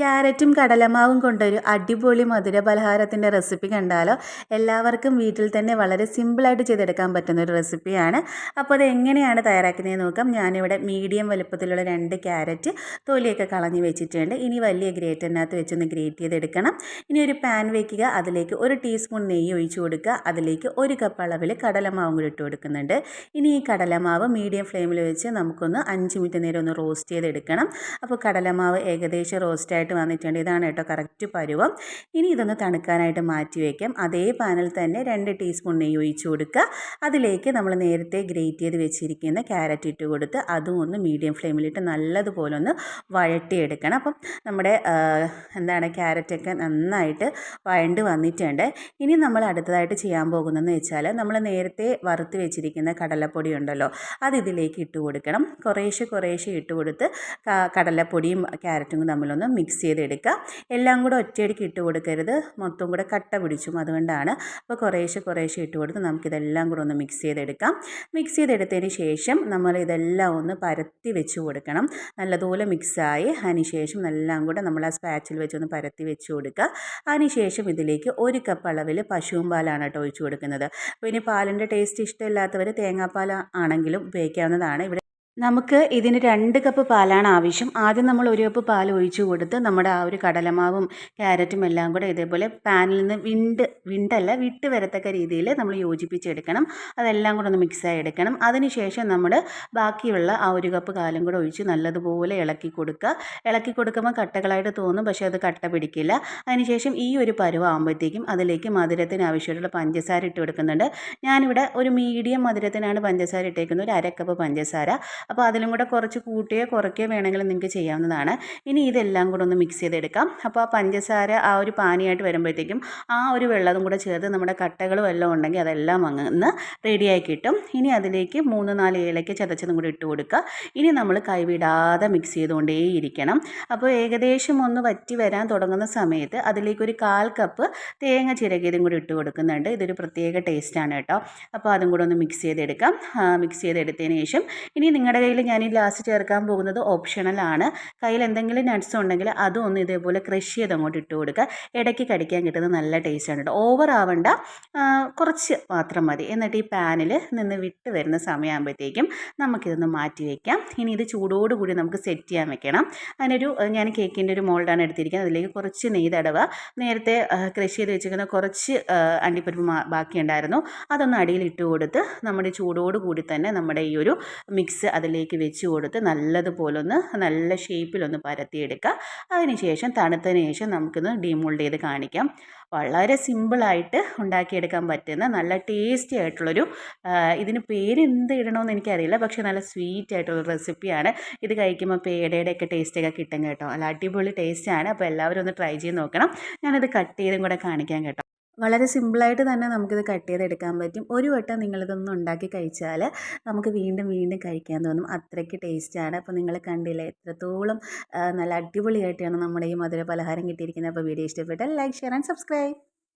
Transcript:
ക്യാരറ്റും കടലമാവും കൊണ്ടൊരു അടിപൊളി മധുര പലഹാരത്തിന്റെ റെസിപ്പി കണ്ടാലോ? എല്ലാവർക്കും വീട്ടിൽ തന്നെ വളരെ സിമ്പിളായിട്ട് ചെയ്തെടുക്കാൻ പറ്റുന്ന ഒരു റെസിപ്പിയാണ്. അപ്പോൾ അത് എങ്ങനെയാണ് തയ്യാറാക്കുന്നത് നോക്കാം. ഞാനിവിടെ മീഡിയം വലുപ്പത്തിലുള്ള രണ്ട് ക്യാരറ്റ് തൊലിയൊക്കെ കളഞ്ഞ് വെച്ചിട്ടുണ്ട്. ഇനി വലിയ ഗ്രേറ്ററിനകത്ത് വെച്ചൊന്ന് ഗ്രേറ്റ് ചെയ്തെടുക്കണം. ഇനി ഒരു പാൻ വയ്ക്കുക അതിലേക്ക് ഒരു ടീസ്പൂൺ നെയ്യ് ഒഴിച്ചു കൊടുക്കുക. അതിലേക്ക് ഒരു കപ്പ് അളവിൽ കടലമാവും കൂടി ഇട്ട് കൊടുക്കുന്നുണ്ട്. ഇനി ഈ കടലമാവ് മീഡിയം ഫ്ലെയിമിൽ വെച്ച് നമുക്കൊന്ന് അഞ്ച് മിനിറ്റ് നേരം ഒന്ന് റോസ്റ്റ് ചെയ്തെടുക്കണം. അപ്പോൾ കടലമാവ് ഏകദേശം റോസ്റ്റായിട്ട് ആയിട്ട് വന്നിട്ടുണ്ട്. ഇതാണ് കേട്ടോ കറക്റ്റ് പരുവം. ഇനി ഇതൊന്ന് തണുക്കാനായിട്ട് മാറ്റി വയ്ക്കാം അതേ പാനിൽ തന്നെ രണ്ട് ടീസ്പൂൺ നെയ്യ് ഒഴിച്ച് കൊടുക്കുക. അതിലേക്ക് നമ്മൾ നേരത്തെ ഗ്രേറ്റ് ചെയ്ത് വെച്ചിരിക്കുന്ന ക്യാരറ്റ് ഇട്ട് കൊടുത്ത് അതും ഒന്ന് മീഡിയം ഫ്ലെയിമിലിട്ട് നല്ലതുപോലെ ഒന്ന് വഴട്ടിയെടുക്കണം. അപ്പം നമ്മുടെ എന്താണ് ക്യാരറ്റൊക്കെ നന്നായിട്ട് വഴണ്ട് വന്നിട്ടുണ്ട്. ഇനി നമ്മൾ അടുത്തതായിട്ട് ചെയ്യാൻ പോകുന്നതെന്ന് വെച്ചാൽ നമ്മൾ നേരത്തെ വറുത്ത് വെച്ചിരിക്കുന്ന കടലപ്പൊടി ഉണ്ടല്ലോ അത് ഇതിലേക്ക് ഇട്ട് കൊടുക്കണം. കുറേശ്ശെ കുറേശ്ശെ ഇട്ട് കൊടുത്ത് കടലപ്പൊടിയും ക്യാരറ്റും തമ്മിലൊന്ന് മിക്സ് മിക്സ് ചെയ്തെടുക്കുക. എല്ലാം കൂടെ ഒറ്റയടിക്ക് ഇട്ട് കൊടുക്കരുത്. മൊത്തം കൂടെ കട്ട പിടിച്ചും അതുകൊണ്ടാണ്. അപ്പോൾ കുറേശ്ശെ കുറേശ്ശെ ഇട്ട് കൊടുത്ത് നമുക്കിതെല്ലാം കൂടെ ഒന്ന് മിക്സ് ചെയ്തെടുക്കാം. മിക്സ് ചെയ്തെടുത്തതിന് ശേഷം നമ്മൾ ഇതെല്ലാം ഒന്ന് പരത്തി വെച്ച് കൊടുക്കണം. നല്ലതുപോലെ മിക്സായി അതിനുശേഷം എല്ലാം കൂടെ നമ്മൾ ആ സ്പാച്ചിൽ വെച്ചൊന്ന് പരത്തി വെച്ച് കൊടുക്കുക. അതിനുശേഷം ഇതിലേക്ക് ഒരു കപ്പ് അളവിൽ പശുവും പാലാണ് കേട്ടോ ഒഴിച്ചു കൊടുക്കുന്നത്. അപ്പോൾ ഇനി പാലിന്റെ ടേസ്റ്റ് ഇഷ്ടമില്ലാത്തവർ തേങ്ങാപ്പാൽ ആണെങ്കിലും ഉപയോഗിക്കാവുന്നതാണ്. ഇവിടെ നമുക്ക് ഇതിന് രണ്ട് കപ്പ് പാലാണ് ആവശ്യം. ആദ്യം നമ്മൾ ഒരു കപ്പ് പാൽ ഒഴിച്ചു കൊടുത്ത് നമ്മുടെ ആ ഒരു കടലമാവും ക്യാരറ്റും എല്ലാം കൂടെ ഇതേപോലെ പാനിൽ നിന്ന് വിണ്ട് വിണ്ടല്ല വിട്ട് വരത്തക്ക രീതിയിൽ നമ്മൾ യോജിപ്പിച്ചെടുക്കണം. അതെല്ലാം കൂടെ ഒന്ന് മിക്സായി എടുക്കണം. അതിനുശേഷം നമ്മൾ ബാക്കിയുള്ള ആ ഒരു കപ്പ് കാലും കൂടെ ഒഴിച്ച് നല്ലതുപോലെ ഇളക്കി കൊടുക്കുക. ഇളക്കി കൊടുക്കുമ്പോൾ കട്ടകളായിട്ട് തോന്നും പക്ഷേ അത് കട്ട പിടിക്കില്ല. അതിനുശേഷം ഈ ഒരു പരുവാകുമ്പോഴത്തേക്കും അതിലേക്ക് മധുരത്തിന് ആവശ്യമായിട്ടുള്ള പഞ്ചസാര ഇട്ട് കൊടുക്കുന്നുണ്ട്. ഞാനിവിടെ ഒരു മീഡിയം മധുരത്തിനാണ് പഞ്ചസാര ഇട്ടേക്കുന്നത്. ഒരു അരക്കപ്പ് പഞ്ചസാര. അപ്പോൾ അതിലും കൂടെ കുറച്ച് കൂട്ടുകയോ കുറയ്ക്കുകയോ വേണമെങ്കിൽ നിങ്ങൾക്ക് ചെയ്യാവുന്നതാണ്. ഇനി ഇതെല്ലാം കൂടെ ഒന്ന് മിക്സ് ചെയ്തെടുക്കാം. അപ്പോൾ ആ പഞ്ചസാര ആ ഒരു പാനിയായിട്ട് വരുമ്പോഴത്തേക്കും ആ ഒരു വെള്ളവും കൂടെ ചേർത്ത് നമ്മുടെ കട്ടകളും എല്ലാം ഉണ്ടെങ്കിൽ അതെല്ലാം അങ്ങ് റെഡിയായി കിട്ടും. ഇനി അതിലേക്ക് മൂന്ന് നാല് ഏലയ്ക്ക് ചതച്ചതും കൂടി ഇട്ട് കൊടുക്കുക. ഇനി നമ്മൾ കൈവിടാതെ മിക്സ് ചെയ്തുകൊണ്ടേയിരിക്കണം. അപ്പോൾ ഏകദേശം ഒന്ന് വറ്റി വരാൻ തുടങ്ങുന്ന സമയത്ത് അതിലേക്ക് ഒരു കാൽ കപ്പ് തേങ്ങ ചിരകിയതും കൂടി ഇട്ട് കൊടുക്കുന്നുണ്ട്. ഇതൊരു പ്രത്യേക ടേസ്റ്റാണ് കേട്ടോ. അപ്പോൾ അതും കൂടെ ഒന്ന് മിക്സ് ചെയ്തെടുക്കാം. മിക്സ് ചെയ്തെടുത്തതിന് ശേഷം ഇനി നിങ്ങളുടെ നിങ്ങളുടെ കയ്യിൽ ഞാൻ ഈ ലാസ്റ്റ് ചേർക്കാൻ പോകുന്നത് ഓപ്ഷണലാണ് കയ്യിൽ എന്തെങ്കിലും നട്ട്സ് ഉണ്ടെങ്കിൽ അതും ഒന്ന് ഇതേപോലെ ക്രഷ് ചെയ്ത് അങ്ങോട്ട് ഇട്ട് കൊടുക്കുക. ഇടയ്ക്ക് കടിക്കാൻ കിട്ടുന്നത് നല്ല ടേസ്റ്റാണ് കേട്ടോ ഓവർ ആവണ്ട. കുറച്ച് മാത്രം മതി. എന്നിട്ട് ഈ പാനിൽ നിന്ന് വിട്ട് വരുന്ന സമയമാകുമ്പോഴത്തേക്കും നമുക്കിതൊന്ന് മാറ്റി വയ്ക്കാം ഇനി ഇത് ചൂടോടുകൂടി നമുക്ക് സെറ്റ് ചെയ്യാൻ വെക്കണം. അതിനൊരു ഞാൻ കേക്കിന്റെ ഒരു മോൾഡാണ് എടുത്തിരിക്കുന്നത്. അതിലേക്ക് കുറച്ച് നെയ്തടവ് നേരത്തെ ക്രഷ് ചെയ്ത് വെച്ചിരിക്കുന്ന കുറച്ച് അണ്ടിപ്പരിപ്പ് ബാക്കിയുണ്ടായിരുന്നു. അതൊന്ന് അടിയിൽ ഇട്ട് കൊടുത്ത് നമ്മുടെ ചൂടോടുകൂടി തന്നെ നമ്മുടെ ഈ ഒരു മിക്സ് അതിലേക്ക് വെച്ച് കൊടുത്ത് നല്ലതുപോലെ ഒന്ന് നല്ല ഷേപ്പിലൊന്ന് പരത്തിയെടുക്കുക അതിനുശേഷം തണുത്തതിന് ശേഷം നമുക്കൊന്ന് ഡീമോൾഡ് ചെയ്ത് കാണിക്കാം. വളരെ സിമ്പിളായിട്ട് ഉണ്ടാക്കിയെടുക്കാൻ പറ്റുന്ന നല്ല ടേസ്റ്റി ആയിട്ടുള്ളൊരു ഇതിന് പേര് എന്ത് ഇടണമെന്ന് എനിക്കറിയില്ല. പക്ഷേ നല്ല സ്വീറ്റ് ആയിട്ടുള്ള റെസിപ്പിയാണ്. ഇത് കഴിക്കുമ്പോൾ പേടയുടെ ഒക്കെ ടേസ്റ്റൊക്കെ കിട്ടും കേട്ടോ. നല്ല അടിപൊളി ടേസ്റ്റാണ്. അപ്പോൾ എല്ലാവരും ഒന്ന് ട്രൈ ചെയ്ത് നോക്കണം. ഞാനത് കട്ട് ചെയ്തും കൂടെ കാണിക്കാം കേട്ടോ. വളരെ സിമ്പിളായിട്ട് തന്നെ നമുക്കിത് കട്ട് ചെയ്തെടുക്കാൻ പറ്റും. ഒരു വട്ടം നിങ്ങളിതൊന്നും ഉണ്ടാക്കി കഴിച്ചാൽ നമുക്ക് വീണ്ടും വീണ്ടും കഴിക്കാൻ തോന്നും. അത്രയ്ക്ക് ടേസ്റ്റാണ്. അപ്പോൾ നിങ്ങൾ കണ്ടില്ലേ എത്രത്തോളം നല്ല അടിപൊളിയായിട്ടാണ് നമ്മുടെ ഈ മധുര പലഹാരം കിട്ടിയിരിക്കുന്നത്. അപ്പോൾ വീഡിയോ ഇഷ്ടപ്പെട്ടാൽ ലൈക്ക് ഷെയർ ആൻഡ് സബ്സ്ക്രൈബ്.